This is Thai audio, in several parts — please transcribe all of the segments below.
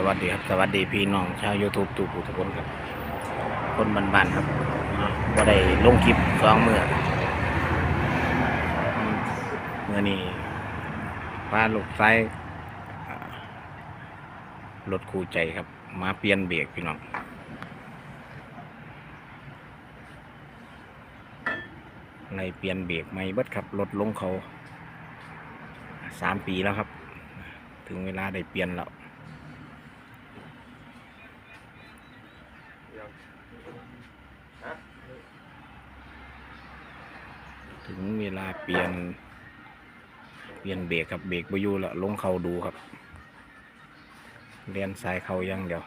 สวัสดีครับสวัสดีพี่น้องชาว YouTube ทุกผู้ทุกคนครับ คนบ้านๆครับอ่าได้ลงคลิปสองเมืออืมมื่อนี้พาลูกไส้รถคู่ใจครับ มาเปลี่ยนเบรกพี่น้องในเปลี่ยนเบรกไม่เบิดครับรถลงเขาสามปีแล้วครับ ถึงเวลาได้เปลี่ยนแล้ว ถึงเวลาเปลี่ยน เปลี่ยนเบรกครับเบรกไปอยูแล้วลงเขาดูครับเรียนสายเขายังเดียว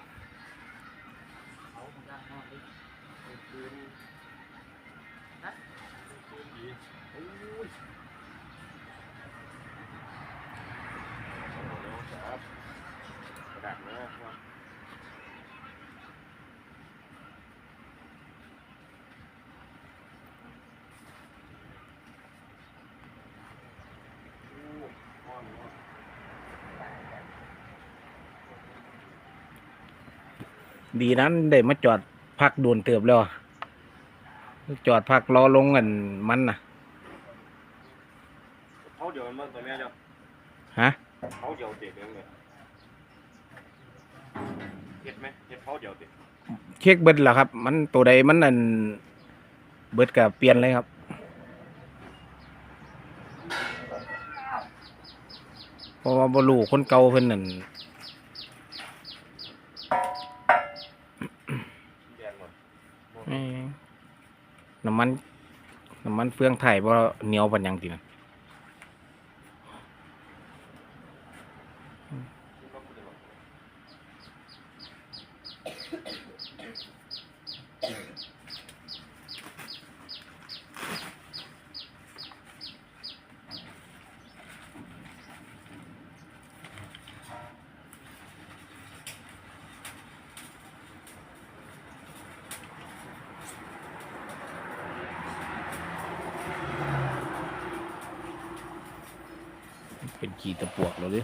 ดีนั้นได้มาจอดพักโดนเติบแล้ว จอดพักรอลงกันมันนะเขาเดี๋ยวมันตัวแม่เจ้าฮะเขาเดี๋ยวเด็กเองเลยเห็ดไหมเห็ดเขาเดี๋ยวเด็กเช็คเบิดแล้วครับ มันตัวใดมันนั่นเบิดกับเปลี่ยนเลยครับ เพราะว่าบรูคนเก่าเพิ่นนั่นแดงหมดเอ้ยน้ำมันน้ำมันเฟืองไทยบ่เหนียวปันหยังตินะ เป็นขีตะปวกแล้วดิ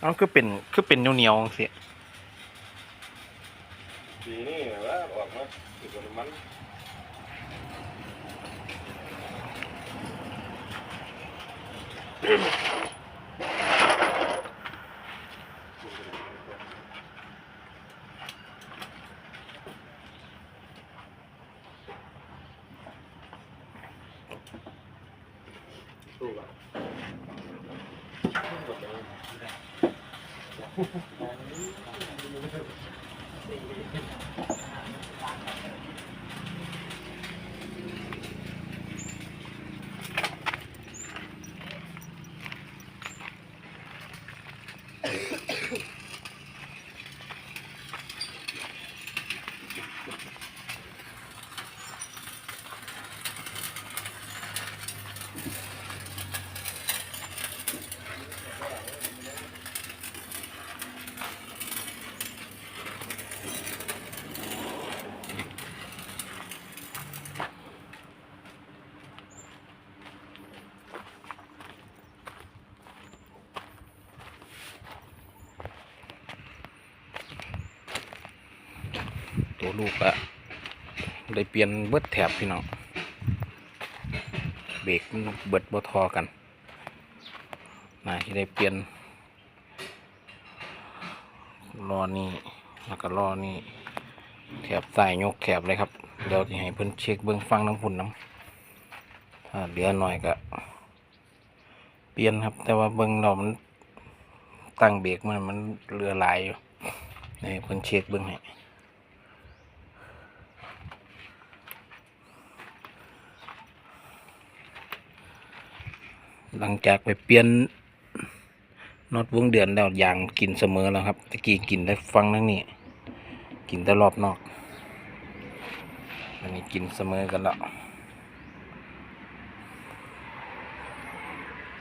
เอาคือเป็นคือเป็นเหนียวๆเสียปีนี้ว่าออกมาติดมัน ตู้ก่อน ตัวลูกอะได้เปลี่ยนเบิดแถบพี่น้องเบรกมันเบิดบ่ทอกันน่าที่ได้เปลี่ยนล้อนี่แล้วก็ล้อนี่แถบใส่ยกแถบเลยครับเดี๋ยวที่ให้เพิ่อนเช็คเบื้องฟังน้ำพุ่นน้ำถ้าเหลือหน่อยก็ เปลี่ยนครับ แต่ว่าเบื้องเรามันตั้งเบรกมันมันเรือหลายอยู่นี่เพิ่อนเช็คเบื้องให้ หลังจากไปเปลี่ยนน็อตวงเดือนแล้วยางกินเสมอแล้วครับตะกี้กินได้ฟังนั่งนี่กินแต่รอบนอกอันนี้กินเสมอกันแล้ว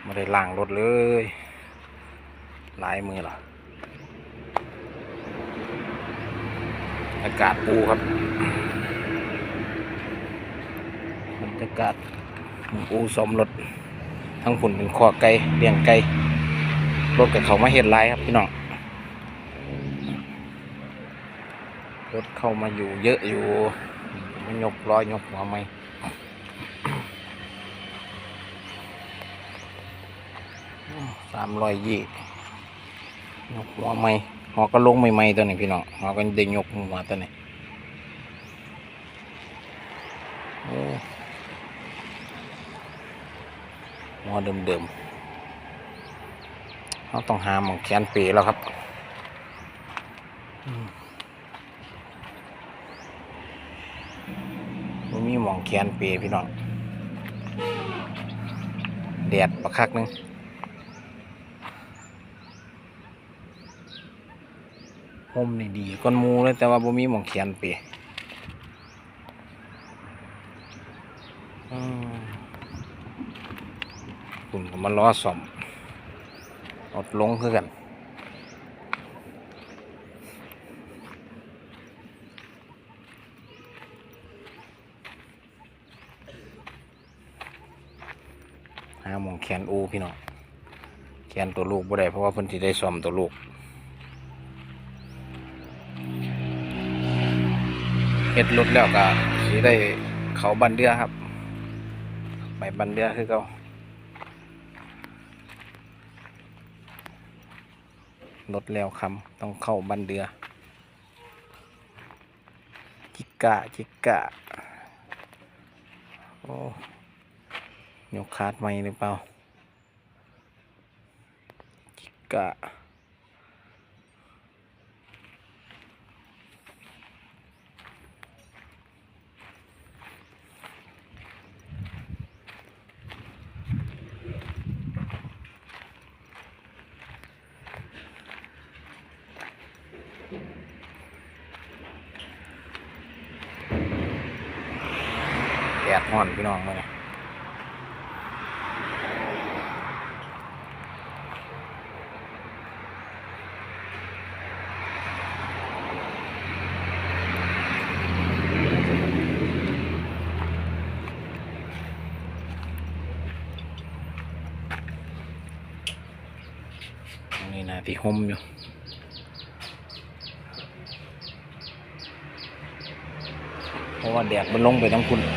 ไม่ได้ล้างรถเลย หลายมือหรออากาศปูครับบรรยากาศปูสมรถ ทั้งผุนเป็นคอไก่เลี้ยงไก่รถกับเขามาเห็ดไรครับพี่น้องรถเข้ามาอยู่เยอะอยู่มันยกร้อยยกหัวไม่สามร้อยยี่ยกหัวไม่หอก็ลงไม่ไม่ๆตัวนี้พี่น้องหอก็เด้งยกหัวตัวนี้โอ้ หัวเดิมๆเขาต้องหาหมองแขนเปีแล้วครับมบ่มีหมองแขนเปีพี่น้องแดดประคักหนึงห่มนี่ดีก้นมูเลยแต่ว่าบ่มีหมองเขียนเปีอืมคุณก็ มาล้อสอมอดลงคือกันหามองแขนอูพี่น้องแขนตัวลูกบ่ได้เพราะว่าเพิ่นสิได้ซ่อมตัวลูกเฮ็ดรถแล้วก็สิได้เขาบันเดือครับ ไปบันเดือคือเขา รถแล้วคำต้องเข้าบันเดือ จิกะจิกะ โอ้ยกคาดไม่หรือเปล่า จิกกะ แดดห่อนพี่น้องมาเนี่ยนี่นะที่ห่มอยู่เพราะว่าแดดมันลงไปทั้งคุณ อะ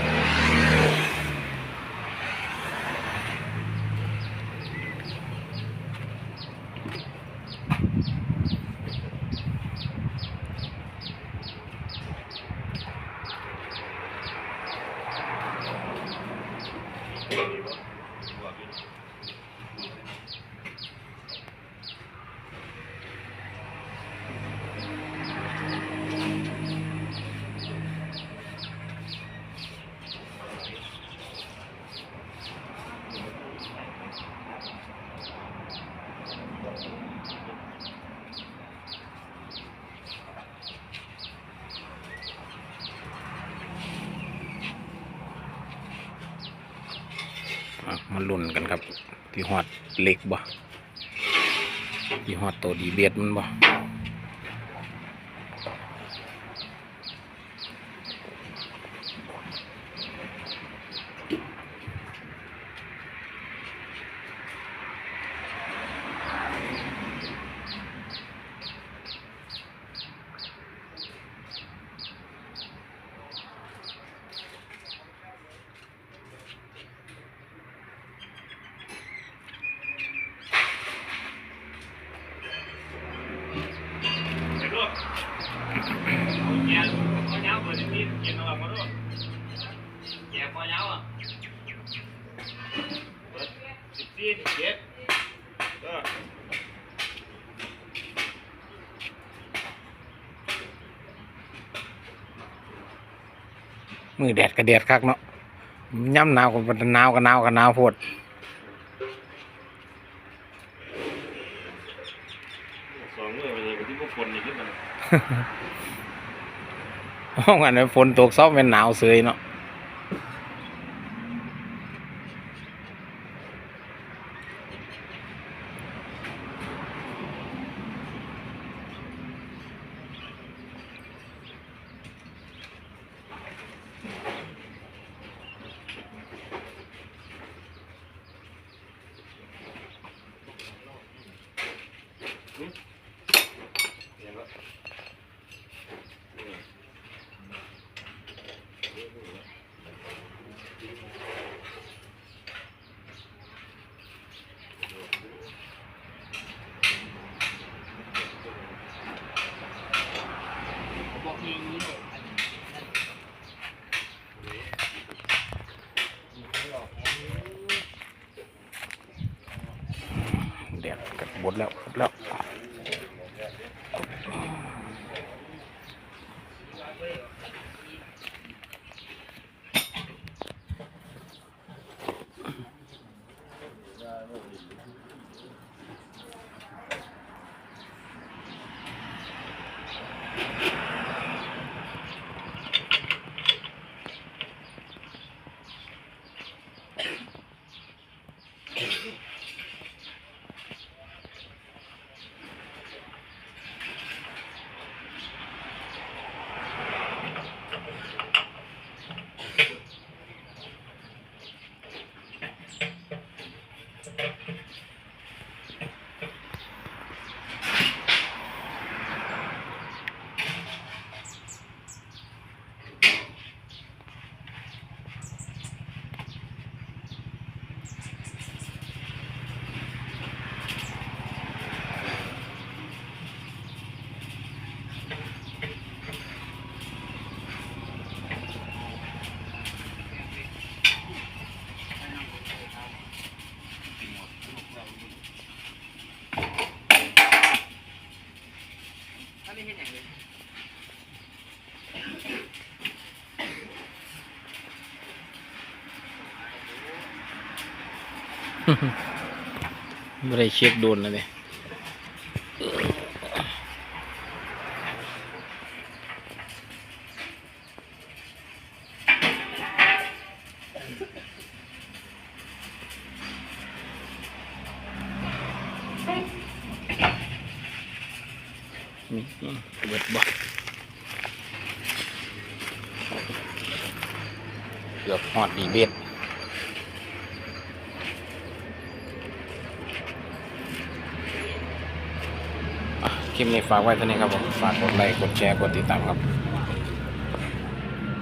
มาลุ่นกันครับที่หอดเหล็กบ่ที่หอดตัวดีเบียดมันบ่ มือแดดก็แดดคักเนาะย่ำหนาวก็บ่หนาวก็หนาวก็หนาวโพดสองมือไปเลยกับที่พวกคนนี่ขึ้นมาห้องอันนั้นฝนตกซอบเป็นหนาวเสยเนาะ ไม่ได้เช็คโดนนะเนี่ยเบิดบ่เกือบหอดดีเบ็ด คลิปนี้ฝากไว้เท่านี้ครับผม ฝากกดไลค์ กดแชร์ กดติดตามครับ